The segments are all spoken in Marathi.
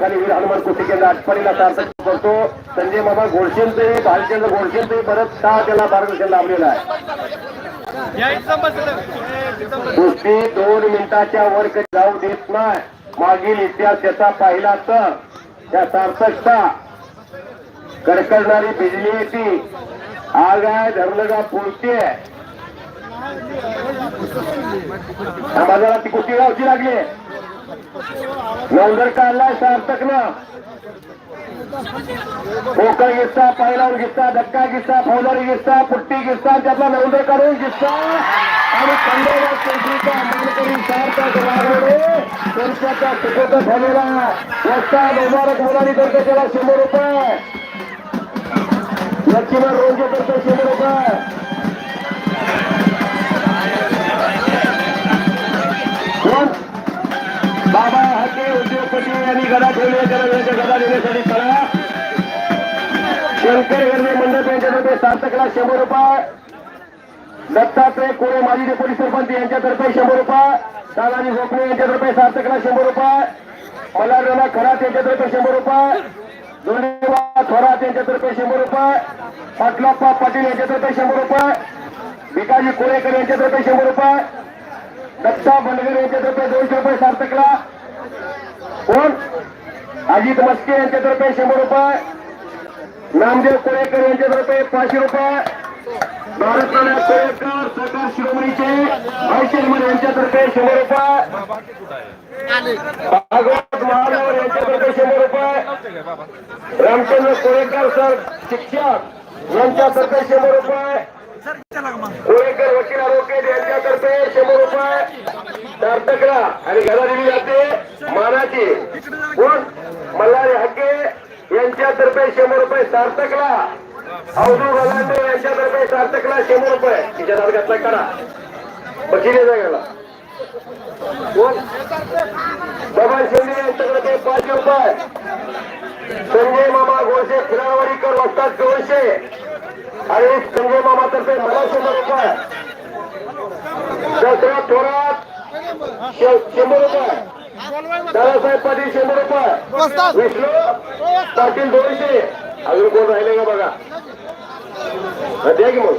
खाली वीर हनुमान कुस्ती केंद्र आठपाडीला सार्थक करतो. संजय मामा गोडशेंचे भालचंद्र गोडशेंचे परत सहा त्याला मार्गदर्शन लाभलेलं आहे. कुस्ती दोन मिनिटाच्या वर जाऊ देत नाही. मागील इतिहास त्याचा पाहिला तर त्या सार्थकचा कडकडणारी बिजली येते. आग आहे धरलगा पोचते बाजारात ती कुस्ती गावची लागली. नवंदर काढलाय सार्थक ना. पोकळ गिस्सा पहिलावर गिस्सा धक्का गिस्सा फौलारी गिस्सा पुट्टी गिस्सा त्यातला नवंदर काढून गिस्सा आणि खंडोबा केसरीचा मानकरी सार्थक वागवडे वर्षाचा सुखोत झालेला. वस्ता मुबारक होणारी करते त्याला शंभर रुपये. लक्ष्मण रोजे करते शंभर रुपये. यांनी गदा ठेवली आहे. त्याला वेळेच्या गदा देण्यासाठी कळा शंकर हिरणे मंडप यांच्यातर्फे सार्थकला शंभर रुपये. दत्तात्रय कोळे माजी डेप्युटी सरपंच यांच्यातर्फे शंभर रुपये. दादाजी गोखले यांच्यातर्फे सार्थकला शंभर रुपये. मल्हारराणा खरात यांच्यातर्फे शंभर रुपये. दोंडेबा थोरात यांच्यातर्फे शंभर रुपये. पाटलाप्पा पाटील यांच्यातर्फे शंभर रुपये. भिकाजी कोळेकर यांच्यातर्फे शंभर रुपये. दत्ता बनगर यांच्यातर्फे दोनशे रुपये सार्थकला. कोण? अजित मस्के यांच्यातर्फे शंभर रुपये. नामदेव कोळेकर यांच्यातर्फे पाचशे रुपये. भारतनाना कोळेकर सरकार शिरोमणीचे. ऐंशी यांच्यातर्फे शंभर रुपये. भागवत महादेव यांच्यातर्फे शंभर रुपये. रामचंद्र कोळेकर सर शिक्षक यांच्यातर्फे शंभर रुपये. कोळेकर वकील आरोग्य यांच्यातर्फे शंभर रुपये. सार्थकला आणि घरा दिली जाते मानाची कोण मल्हारी हक्के यांच्यातर्फे शंभर रुपये सार्थकला. अवधू गलांडे यांच्यातर्फे सार्थकला शंभर रुपये. तिच्या तालुक्यातला करा बघितले जायला बाबा शिंदे यांच्याकडे पाचशे रुपये. संजय मामा गोडसे फिरावाडीकर वस्तात दोनशे आणि संजय मामा तर्फे मला शंभर रुपये. दसरा थोरात शंभर रुपये. दादासाहेब पाटील शंभर रुपये. विष्णू पाटील दोनशे. अजून कोण राहिले का बघा? द्या की मग?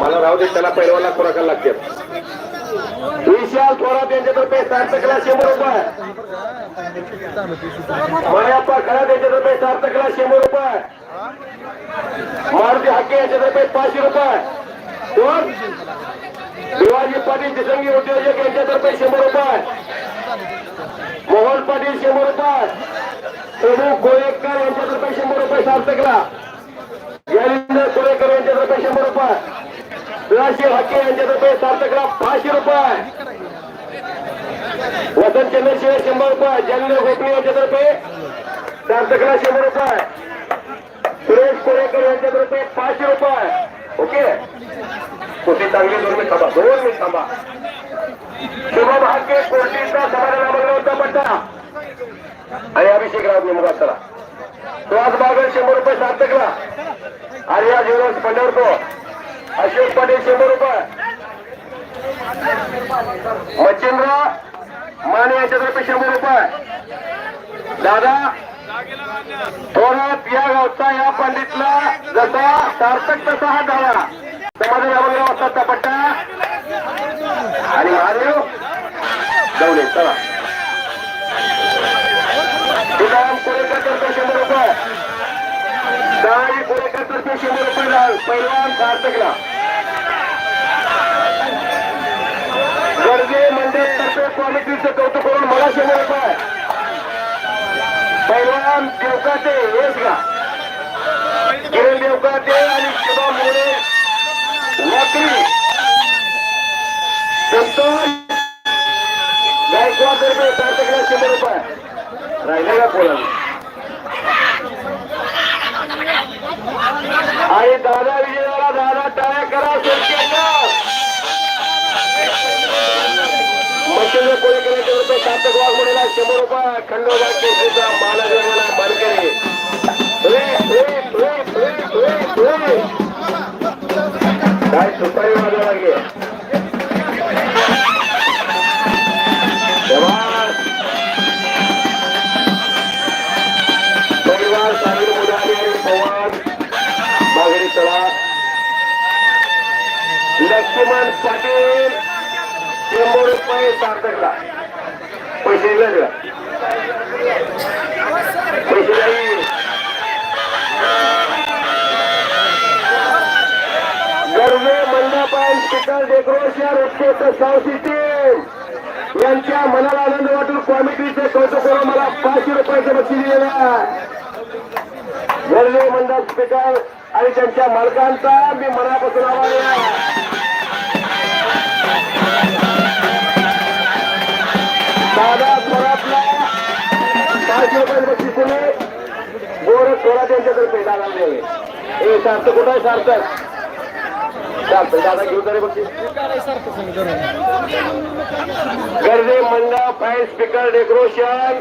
मला राहू दे त्याला पहिलवाला खुराकाला लागते विशाल थोरात यांच्यातर्फे सार्थकला शंभर रुपये. मायाप्पा खरात यांच्यातर्फे सार्थकला शंभर रुपये. मारुती हाके यांच्यातर्फे पाचशे रुपये. कोण? शिवाजी पाटील दिसंगी उद्योजक यांच्यातर्फे शंभर रुपये. मोहन पाटील शंभर रुपये. प्रभू गोळेकर यांच्यातर्फे शंभर रुपये सार्थकला यालिंदर कोळेकर यांच्यातर्फे शंभर रुपये. सुहाशी हाके यांच्यातर्फे सार्थकला पाचशे रुपये. वसंत चंद्रशिवाय शंभर रुपये. जयंद्र गोपी यांच्यातर्फे सार्थकला शंभर रुपये. सुरेश कोळेकर यांच्यातर्फे पाचशे रुपये. ओके? कुठे चांगली दोन मिनिट थांबा दोन मिनिट थांबा. शुभभाग्य कोटीचा कोर्टीचा समाधान बनला होता पट्टा. आणि अभिषेक राव निमगा चला. आज बागल शंभर रुपये सार्थकला. आर्या ज्वेलर्स पंढरपूर अशोक पाटील शंभर रुपये. मच्छिंद्र माने यांच्यातर्फे शंभर रुपये. दादा थोरात या गावचा या पंडितला जसा सार्थक तसा हा धावा समाधान अमोल वाजताचा पट्टा. आणि महादेव जाऊन दे चला. तुकाराम कोळेकर तर्फे शंभर रुपये. दहावी कोळेकर तर्फे शंभर रुपये पैलवान सार्थकला गर्गे मंडळ तर्फे क्वालिटीचं कौतुक करून मला शंभर रुपये. पैलवान देवकाचे येस का? किरण शंभर खंडोबा केसरीचा बालगणना मानकरी काय सुपारी वाजवा लागेल? परिवार सामील मुलाने पवार मागणी चढा लक्ष्मण पाटील शंभर रुपये सार्थकला. पैसे दिले का? पैसे गर्वे गरजे मंडप आणि स्पीकर डेकोरेशन रस्ते साऊंड सिस्टीम यांच्या मनाला आनंद वाटून कॉमिटीचे कौतुक करून मला पाचशे रुपयाचे बक्षीस दिलेलं आहे. गरजे मंडप स्पीकर आणि त्यांच्या मालकांचा मी मनापासून आभारी आहे. दादा स्वरातला पाचशे रुपयाचे बक्षीस पुणे गोर थोरात यांच्यातर्फे दादा दिले हे सार्थक कुठं आहे सार्थक? सार्थक दादा घेऊन जाणे बक्षीस गरजे मंडप फायर स्पीकर डेकोरेशन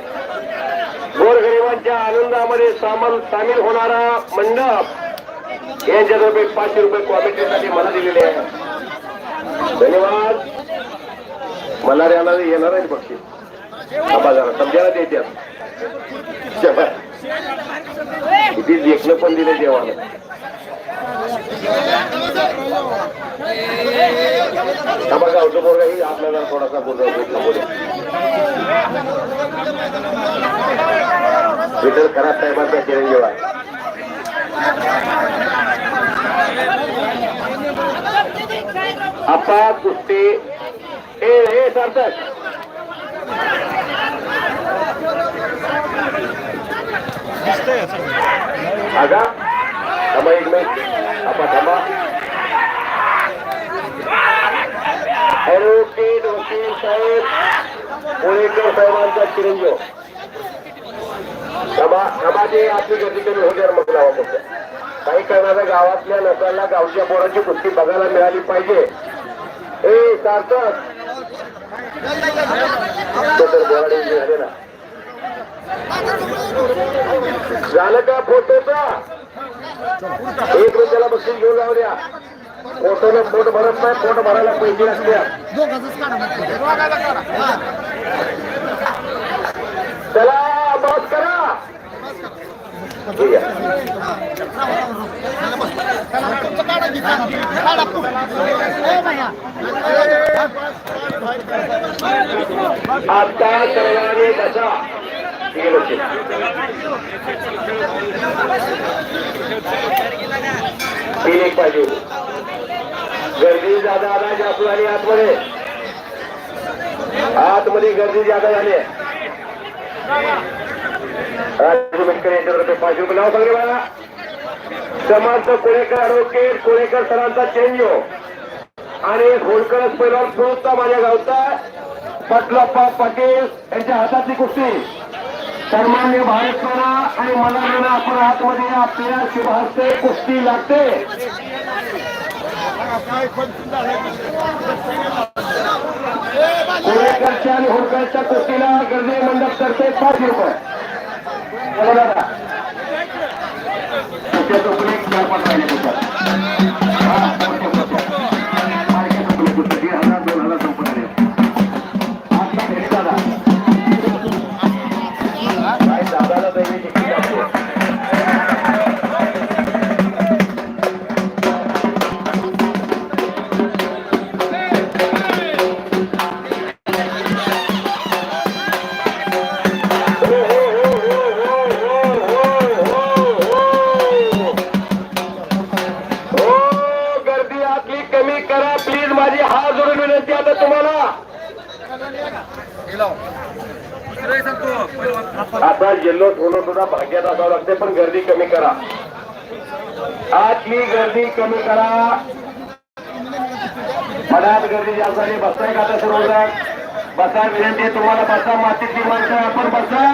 गोरगरिबांच्या आनंदामध्ये सामान सामील होणारा मंडप यांच्यातर्फे पाचशे रुपये कॉमिटीसाठी मला दिलेले आहे. धन्यवाद. मला येणार आहे बक्षीस थांबा जरा समजायला देत्यात किती लेखनं पण दिलं देवाला थांबा गावचं पोरगा ही आपल्याला थोडासा बोलतो विठ्ठल खराब साहेबांचा चिरंजीव आहे आपा कुस्ती. ए हे सार्थक. आगा थांबा एक मिनिट आपा थांबा ऍडव्होकेट वकील साहेब पुणेकर साहेबांचा चिरंजीव थांबा थांबा आपली गर्दी कमी होत्यावर मग लावा फक्त काही करणाऱ्या गावातल्या लोकांना गावच्या पोराची कुस्ती बघायला मिळाली पाहिजे ए सार्थक तर बोराडे झाले ना झालं का फोटोचा? एक रुपयाला बक्षीस घेऊन जाऊ द्या. फोटोला पोट भरत नाही पोट भरायला पैसे लागतात चला बस करा. आता सर्वांनी बसा आहे बक्षीस तीन एक पाहिजे गर्दी जादा आला जास्त झाली आतमध्ये आतमध्ये गर्दी जादा झाली राजू मेटकर यांच्यातर्फे पाचशे रुपये नाव सांगले मला समर्थ कोळेकर ॲडव्होकेट कोळेकर सरांचा चेंज हो आणि होळकरच पहिला पुरुषचा माझ्या गावचा. पटलप्पा पाटील यांच्या हातातली कुस्ती. सन्मान्य भारत सेना आणि मला म्हणा आपण आतमध्ये आपल्या शुभहस्ते कुस्ती लागते. कोळेकरच्या आणि होळकरच्या कुस्तीला गर्दी मंडप करते पाच रुपये. चला दादा. चार पाच राहिले आता जल्लोष होणं सुद्धा भाग्यात असावं लागते पण गर्दी कमी करा. आजची गर्दी कमी करा. मनात गर्दी जास्त झाली बसताय का आता सर्वजण बसा विनंती तुम्हाला बसा मातीतली माणसं आपण बसा.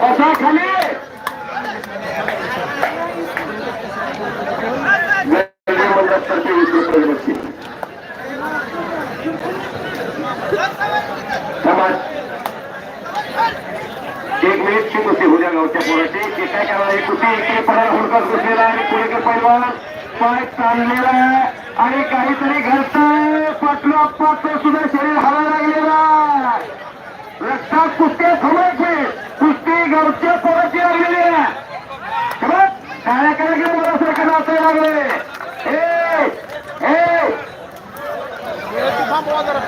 बसा खाली. समाज. एक मिनिटची कुस्ती उद्या गावच्या पोराची. जे काय करावं ही इकडे पडायला हुडकत कुसलेला आणि पुणेकर पैलवान पाय चाललेला आणि काहीतरी घडतंय पाठलोपाठ सुद्धा शरीर हवा लागलेला रक्तात कुस्त्या थांबायचे. कुस्ती गावच्या पोराची लागलेली आहे. काळ्या काळ्या पोरासारखे नाचायला लागले.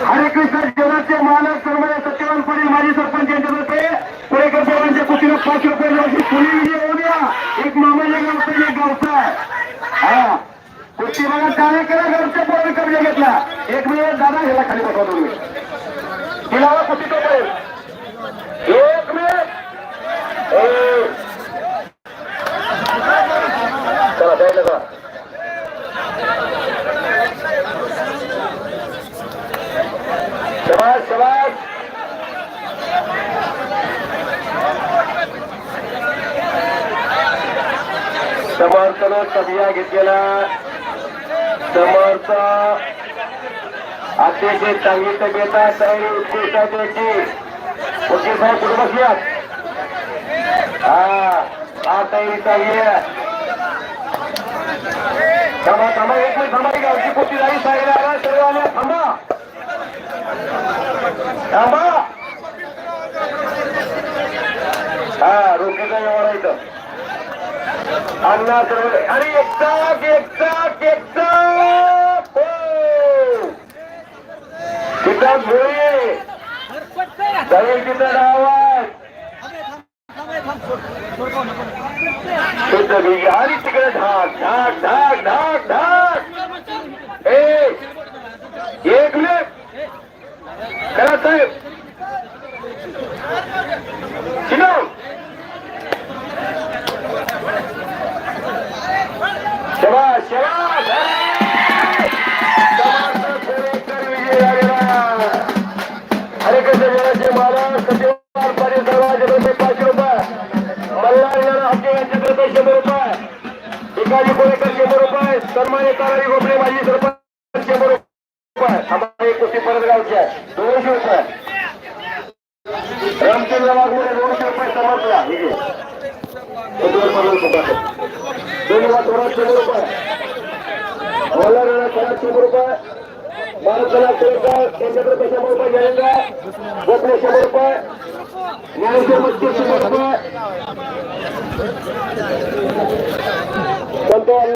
हरे कृष्ण. सदस्य मानक सरमय सत्यवान पुढे माजी सरपंच यांच्या यांच्यातर्फे पुणेकर साहेबांच्या कुशीला पाच रुपये लावशी पुणे विजय होऊ द्या. एक मामाच्या गावचा एक गावचा कुस्ती बघा काय केला गावचा पोरण कब्जा घेतला. एक वेळ दादा घ्यायला खाली बसवा मी तिला कुस्ती तो शबाश शबाश समर्थन सभ्या घेतलेला समर्थ अतिशय चांगली तब्येत तयारी उत्कृष्ट त्याची. वकील साहेब कुठे बसल्यात. हा तयारी चांगली आहे. थांबा थांबा एक मिनिट थांबा गावची पोटी जाईल साहेब بابا ہاں روڪي ڏيو ورايت انناس ۽ هڪ تاڪ هڪ تاڪ هڪ تاڪ ڳو ڪي تاڪ وئي دڙڪي ڏاوهه ڇا ڏي جي آريتي کي करा रामचंद्र वाघमोडे दोनशे रुपये समजला हे घे. दोन पन्नास रुपये. दोन वाटोळा शंभर रुपये मल्हार यांना रुपये बालकला शंभर रुपये घ्यायला गोखले शंभर रुपये ज्ञानेश्वर मस्के शंभर रुपये